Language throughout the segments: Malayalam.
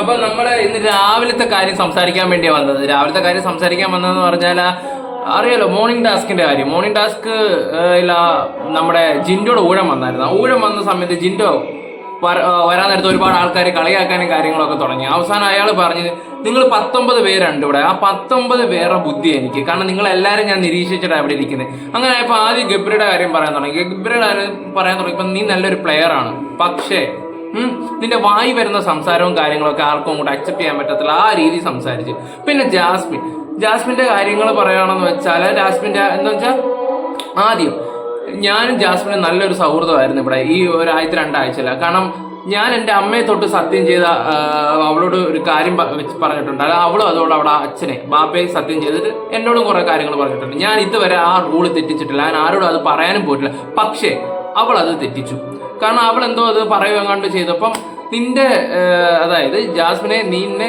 അപ്പൊ നമ്മൾ ഇന്ന് രാവിലത്തെ കാര്യം സംസാരിക്കാൻ വേണ്ടിയാ വന്നത്. രാവിലത്തെ കാര്യം സംസാരിക്കാൻ വന്നതെന്ന് പറഞ്ഞാൽ അറിയാലോ മോർണിംഗ് ടാസ്കിന്റെ കാര്യം. മോർണിംഗ് ടാസ്ക് നമ്മുടെ ജിൻഡോയുടെ ഊഴം വന്നായിരുന്നു. ഊഴം വന്ന സമയത്ത് ജിൻഡോ വരാൻ നേരത്ത് ഒരുപാട് ആൾക്കാർ കളിയാക്കാനും കാര്യങ്ങളൊക്കെ തുടങ്ങി. അവസാനം അയാൾ പറഞ്ഞു നിങ്ങൾ പത്തൊമ്പത് പേരുണ്ട് ഇവിടെ. ആ പത്തൊമ്പത് പേരുടെ ബുദ്ധി എനിക്ക്. കാരണം നിങ്ങൾ എല്ലാവരും ഞാൻ നിരീക്ഷിച്ചിട്ടാണ് ഇവിടെ ഇരിക്കുന്നത് അങ്ങനെ ആയപ്പോൾ ആദ്യം ഗബ്രിയുടെ കാര്യം പറയാൻ തുടങ്ങി. ഗബ്രിയുടെ കാര്യം പറയാൻ തുടങ്ങിയപ്പോൾ നീ നല്ലൊരു പ്ലെയർ ആണ്. പക്ഷേ നിന്റെ വായി വരുന്ന സംസാരവും കാര്യങ്ങളൊക്കെ ആർക്കും അങ്ങോട്ട് അക്സെപ്റ്റ് ചെയ്യാൻ പറ്റത്തില്ല. ആ രീതി സംസാരിച്ച്. പിന്നെ ജാസ്മിൻ. ജാസ്മിന്റെ കാര്യങ്ങൾ പറയുകയാണെന്ന് വെച്ചാൽ ജാസ്മിന്റെ എന്താ വെച്ചാൽ ആദ്യം ഞാനും ജാസ്മിനും നല്ലൊരു സൗഹൃദമായിരുന്നു ഇവിടെ ഈ ഒരാഴ്ച രണ്ടാഴ്ചയില്ല കാരണം ഞാൻ എന്റെ അമ്മയെ തൊട്ട് സത്യം ചെയ്ത അവളോട് ഒരു കാര്യം വെച്ച് പറഞ്ഞിട്ടുണ്ട്. അല്ല അവളും അതോട് അവിടെ അച്ഛനെ ബാപ്പയെ സത്യം ചെയ്തിട്ട് എന്നോടും കുറേ കാര്യങ്ങൾ പറഞ്ഞിട്ടുണ്ട്. ഞാൻ ഇതുവരെ ആ റൂൾ തെറ്റിച്ചിട്ടില്ല. ഞാൻ ആരോടും അത് പറയാനും പോയിട്ടില്ല. പക്ഷേ അവൾ അത് തെറ്റിച്ചു. കാരണം അവൾ എന്തോ അത് പറയുവാങ്ങാണ്ട് ചെയ്തപ്പം നിന്റെ അതായത് ജാസ്മിനെ നിന്നെ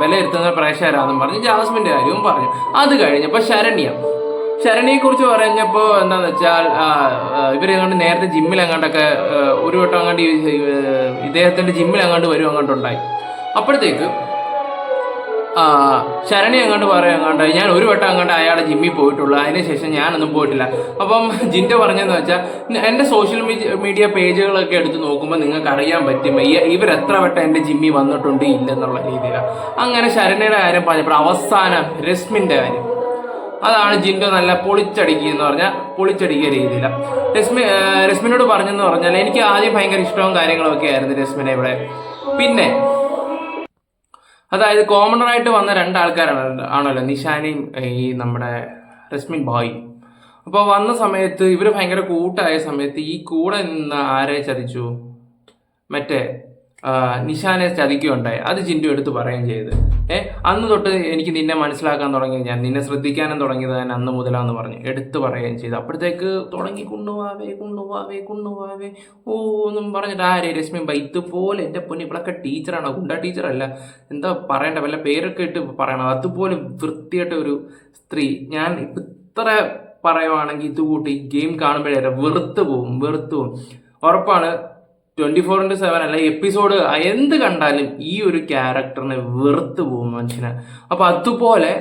വിലയിരുത്തുന്ന പ്രേക്ഷകരാണെന്നും പറഞ്ഞ് ജാസ്മിന്റെ കാര്യവും പറഞ്ഞു. അത് കഴിഞ്ഞപ്പോൾ ശരണ്യ. ശരണിയെ കുറിച്ച് പറഞ്ഞപ്പോൾ എന്താന്ന് വെച്ചാൽ ഇവരെങ്ങാണ്ട് നേരത്തെ ജിമ്മിൽ എങ്ങാണ്ടൊക്കെ ഒരു വട്ടം ഈ, ഇദ്ദേഹത്തിന്റെ ജിമ്മിൽ എങ്ങാണ്ട് വരും അങ്ങോട്ടുണ്ടായി അപ്പോഴത്തേക്ക് ആ, ശരണി അങ്ങോട്ട് പറയാം അങ്ങോട്ട്. ഞാൻ ഒരു വട്ടം അങ്ങോട്ട് അയാളുടെ ജിമ്മിൽ പോയിട്ടുള്ളൂ. അതിനുശേഷം ഞാനൊന്നും പോയിട്ടില്ല. അപ്പം ജിന്റെ പറഞ്ഞതെന്ന് വെച്ചാൽ എന്റെ സോഷ്യൽ മീഡിയ പേജുകളൊക്കെ എടുത്ത് നോക്കുമ്പോൾ നിങ്ങൾക്ക് അറിയാൻ പറ്റും എത്ര വട്ടം എന്റെ ജിമ്മിൽ വന്നിട്ടുണ്ട് ഇല്ലെന്നുള്ള രീതിയിലാണ് അങ്ങനെ ശരണിയുടെ കാര്യം പറഞ്ഞപ്പോൾ അവസാനം രശ്മിന്റെ കാര്യം. അതാണ് ജിൻഡോ നല്ല പൊളിച്ചടിക്കുക എന്ന് പറഞ്ഞാൽ പൊളിച്ചടിക്കുക രീതിയിലാണ് രശ്മി രശ്മിനോട് പറഞ്ഞെന്ന് പറഞ്ഞാൽ എനിക്ക് ആദ്യം ഭയങ്കര ഇഷ്ടവും കാര്യങ്ങളൊക്കെ ആയിരുന്നു രശ്മിനെ ഇവിടെ. പിന്നെ അതായത് കോമൺ ആയിട്ട് വന്ന രണ്ട് ആൾക്കാരാണ് ആണല്ലോ നിഷാനയും ഈ നമ്മുടെ രശ്മിൻ ബോയും അപ്പോൾ വന്ന സമയത്ത് ഇവർ ഭയങ്കര കൂട്ടായ സമയത്ത് ഈ കൂടെ നിന്ന് ആരെ ചതിച്ചു? മറ്റേ നിഷാനെ ചതിക്കുകയുണ്ടായി. അത് ചിന്തു എടുത്ത് പറയുകയും ചെയ്ത്. ഏ അന്ന് തൊട്ട് എനിക്ക് നിന്നെ മനസ്സിലാക്കാൻ തുടങ്ങി. ഞാൻ നിന്നെ ശ്രദ്ധിക്കാനും തുടങ്ങിയത് തന്നെ അന്ന് മുതലാന്ന് പറഞ്ഞു. എടുത്ത് പറയുകയും ചെയ്തു. അപ്പോഴത്തേക്ക് തുടങ്ങി കുണ്ണുവാവേ കുണ്ണുവാവേ കുണ്ണുവാവേ ഓ എന്നും പറഞ്ഞിട്ട് ആരെ? രശ്മി ഇതുപോലെ എന്റെ പൊന്നി ഇവളൊക്കെ ടീച്ചറാണ്. ഗുണ്ട ടീച്ചറല്ല. എന്താ പറയണ്ട? വല്ല പേരൊക്കെ ഇട്ട് പറയണം. അതുപോലെ വൃത്തിയായിട്ട ഒരു സ്ത്രീ. ഞാൻ ഇത്ര പറയുവാണെങ്കിൽ ഇത് കൂട്ടി ഗെയിം കാണുമ്പോഴേ വെറുത്ത് പോവും വെറുത്തു പോവും. ഉറപ്പാണ് ട്വന്റി ഫോർ ഇന്റു സെവൻ അല്ല എപ്പിസോഡ് എന്ത് കണ്ടാലും ഈ ഒരു ക്യാരക്ടറിനെ വെറുത്ത് പോകും മനുഷ്യനെ. അപ്പൊ അതുപോലെ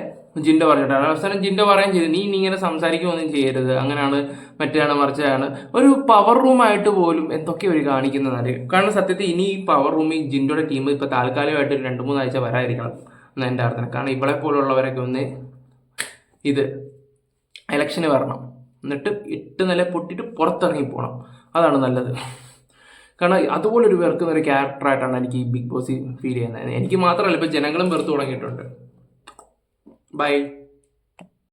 ജിൻഡോ പറഞ്ഞിട്ടാണ് അവസാനം ജിൻഡോ പറയുകയും ചെയ്തു നീ ഇങ്ങനെ സംസാരിക്കുകയൊന്നും ചെയ്യരുത്. അങ്ങനെയാണ് മറ്റേയാണ് മറിച്ചാണ് ഒരു പവർ റൂമായിട്ട് പോലും എന്തൊക്കെ ഒരു കാണിക്കുന്നതാണ് കാരണം സത്യത്തിൽ ഇനി ഈ പവർ റൂമിൽ ജിൻഡോയുടെ ടീം ഇപ്പൊ താൽക്കാലികമായിട്ട് ഒരു രണ്ട് മൂന്നാഴ്ച വരാതിരിക്കണം എന്ന് എന്റെ അർത്ഥം കാരണം ഇവളെ പോലുള്ളവരൊക്കെ ഒന്ന് ഇത് ഇലക്ഷന് വരണം. എന്നിട്ട് എട്ട് നില പൊട്ടിട്ട് പുറത്തിറങ്ങി പോകണം അതാണ് നല്ലത്. കാരണം അതുപോലൊരു വെറുക്കുന്ന ഒരു ക്യാരക്ടറായിട്ടാണ് എനിക്ക് ഈ ബിഗ് ബോസ് ഫീൽ ചെയ്യുന്നത്. എനിക്ക് മാത്രമല്ല ഇപ്പം ജനങ്ങളും വെറുത്തു തുടങ്ങിയിട്ടുണ്ട്. ബൈ